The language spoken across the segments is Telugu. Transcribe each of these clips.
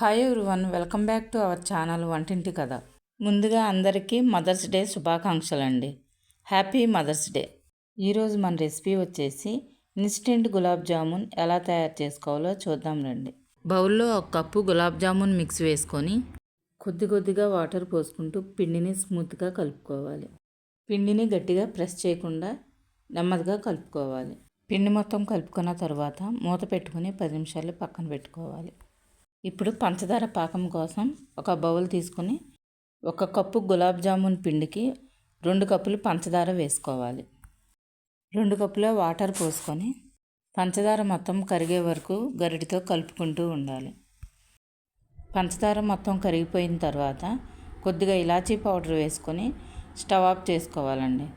Hi one welcome back to our channel Vantinti Katha ముందుగా అందరికీ మదర్స్ డే శుభాకాంక్షలు అండి హ్యాపీ మదర్స్ డే ఈరోజు మన రెసిపీ వచ్చేసి ఇన్స్టెంట్ గులాబ్ జామున్ ఎలా తయారు చేసుకోవాలో చూద్దాం రండి. బౌల్లో ఒక కప్పు గులాబ్ జామున్ మిక్స్ వేసుకొని కొద్ది కొద్దిగా వాటర్ పోసుకుంటూ పిండిని స్మూత్గా కలుపుకోవాలి. పిండిని గట్టిగా ప్రెస్ చేయకుండా నెమ్మదిగా కలుపుకోవాలి. పిండి మొత్తం కలుపుకున్న తర్వాత మూత పెట్టుకుని పది నిమిషాలు పక్కన పెట్టుకోవాలి. ఇప్పుడు పంచదార పాకం కోసం ఒక బౌల్ తీసుకుని ఒక కప్పు గులాబ్ జామున్ పిండికి రెండు కప్పులు పంచదార వేసుకోవాలి. రెండు కప్పుల వాటర్ పోసుకొని పంచదార మొత్తం కరిగే వరకు గరిటితో కలుపుకుంటూ ఉండాలి. పంచదార మొత్తం కరిగిపోయిన తర్వాత కొద్దిగా ఇలాచీ పౌడర్ వేసుకొని స్టవ్ ఆఫ్ చేసుకోవాలండి.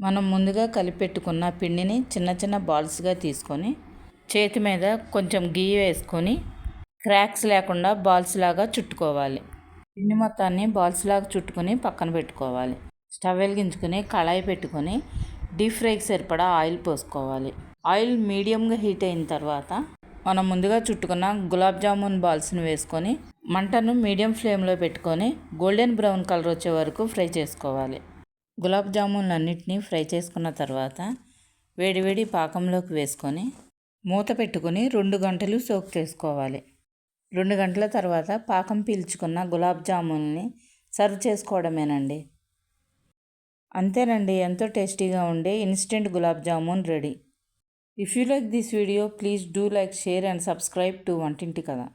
మనం ముందుగా కలిపెట్టుకున్న పిండిని చిన్న చిన్న బాల్స్గా తీసుకొని చేతి మీద కొంచెం గీ వేసుకొని క్రాక్స్ లేకుండా బాల్స్ లాగా చుట్టుకోవాలి. పిండి మొత్తాన్ని బాల్స్ లాగా చుట్టుకొని పక్కన పెట్టుకోవాలి. స్టవ్ వెలిగించుకొని కళాయి పెట్టుకొని డీప్ ఫ్రైకి సరిపడా ఆయిల్ పోసుకోవాలి. ఆయిల్ మీడియంగా హీట్ అయిన తర్వాత మనం ముందుగా చుట్టుకున్న గులాబ్ జామున్ బాల్స్ని వేసుకొని మంటను మీడియం ఫ్లేమ్లో పెట్టుకొని గోల్డెన్ బ్రౌన్ కలర్ వచ్చే వరకు ఫ్రై చేసుకోవాలి. గులాబ్ జామున్లు అన్నిటినీ ఫ్రై చేసుకున్న తర్వాత వేడివేడి పాకంలోకి వేసుకొని మూత పెట్టుకొని రెండు గంటలు సోక్ చేసుకోవాలి. రెండు గంటల తర్వాత పాకం పీల్చుకున్న గులాబ్ జామున్ని సర్వ్ చేసుకోవడమేనండి. అంతేనండి ఎంతో టేస్టీగా ఉండే instant gulab jamun ready. If you like this video please do like share and subscribe to వంటింటి కదా